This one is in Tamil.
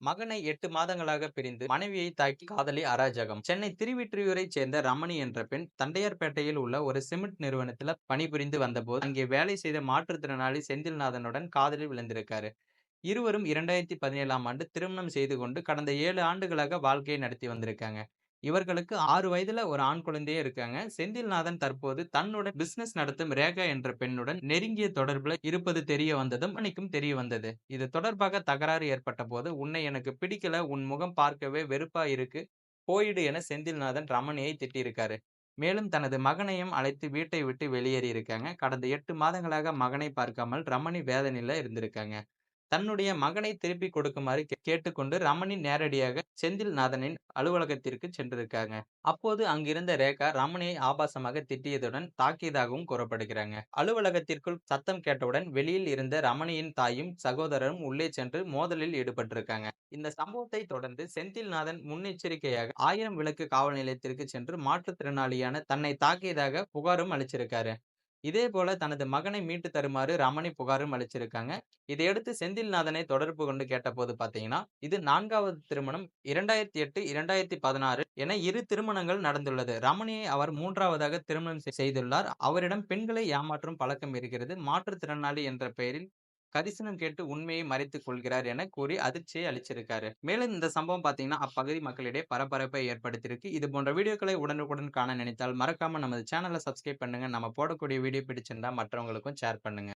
மகனை எட்டு மாதங்களாக பிரிந்து மனைவியை தாக்கி காதலி அராஜகம். சென்னை திருவிற்றியூரை சேர்ந்த ரமணி என்ற பெண் தண்டையார்பேட்டையில் உள்ள ஒரு சிமெண்ட் நிறுவனத்துல பணிபுரிந்து வந்தபோது அங்கே வேலை செய்த மாற்றுத்திறனாளி செந்தில்நாதனுடன் காதலில் விழுந்திருக்காரு. இருவரும் இரண்டாயிரத்தி பதினேழாம் ஆண்டு திருமணம் செய்து கொண்டு கடந்த ஏழு ஆண்டுகளாக வாழ்க்கையை நடத்தி வந்திருக்காங்க. இவர்களுக்கு ஆறு வயதுல ஒரு ஆண் குழந்தையே இருக்காங்க. செந்தில்நாதன் தற்போது தன்னோட பிசினஸ் நடத்தும் ரேகா என்ற பெண்ணுடன் நெருங்கிய தொடர்புல இருப்பது தெரிய வந்ததும் மணிக்கும் தெரிய வந்தது. இது தொடர்பாக தகராறு ஏற்பட்ட போது உன்னை எனக்கு பிடிக்கல உன் முகம் பார்க்கவே வெறுப்பா இருக்கு போயிடு என செந்தில்நாதன் ரமணியை திட்டியிருக்காரு. மேலும் தனது மகனையும் அழைத்து வீட்டை விட்டு வெளியேறி இருக்காங்க கடந்த எட்டு மாதங்களாக மகனை பார்க்காமல் ரமணி வேதனையில இருந்திருக்காங்க. தன்னுடைய மகனை திருப்பி கொடுக்குமாறு கே- கேட்டுக்கொண்டு ரமணி நேரடியாக செந்தில்நாதனின் அலுவலகத்திற்கு சென்றிருக்காங்க. அப்போது அங்கிருந்த ரேகா ரமணியை ஆபாசமாக திட்டியதுடன் தாக்கியதாகவும் கூறப்படுகிறாங்க. அலுவலகத்திற்குள் சத்தம் கேட்டவுடன் வெளியில் இருந்த ரமணியின் தாயும் சகோதரரும் உள்ளே சென்று மோதலில் ஈடுபட்டிருக்காங்க. இந்த சம்பவத்தை தொடர்ந்து செந்தில்நாதன் முன்னெச்சரிக்கையாக ஆயிரம் விளக்கு காவல் நிலையத்திற்கு சென்று மாற்றுத்திறனாளியான தன்னை தாக்கியதாக புகாரும் அளிச்சிருக்காரு. இதே போல தனது மகனை மீட்டு தருமாறு ரமணி புகாரும் அளிச்சிருக்காங்க. இதையடுத்து செந்தில்நாதனை தொடர்பு கொண்டு கேட்டபோது பாத்தீங்கன்னா இது நான்காவது திருமணம் இரண்டாயிரத்தி எட்டு இரண்டாயிரத்தி பதினாறு என இரு திருமணங்கள் நடந்துள்ளது. ரமணியை அவர் மூன்றாவதாக திருமணம் செய்துள்ளார். அவரிடம் பெண்களை ஏமாற்றும் பழக்கம் இருக்கிறது. மாற்றுத்திறனாளி என்ற பெயரில் கரிசனம் கேட்டு உண்மையை மறைத்துக் கொள்கிறார் என கூறி அதிர்ச்சியை அளிச்சிருக்காரு. மேலும் இந்த சம்பவம் பாத்தீங்கன்னா அப்பகுதி மக்களிடையே பரபரப்பை ஏற்படுத்தியிருக்கு. இது போன்ற வீடியோக்களை உடனுக்குடன் காண நினைத்தால் மறக்காம நமது சேனலை சப்ஸ்கிரைப் பண்ணுங்க. நம்ம போடக்கூடிய வீடியோ பிடிச்சிருந்தா மற்றவங்களுக்கும் ஷேர் பண்ணுங்க.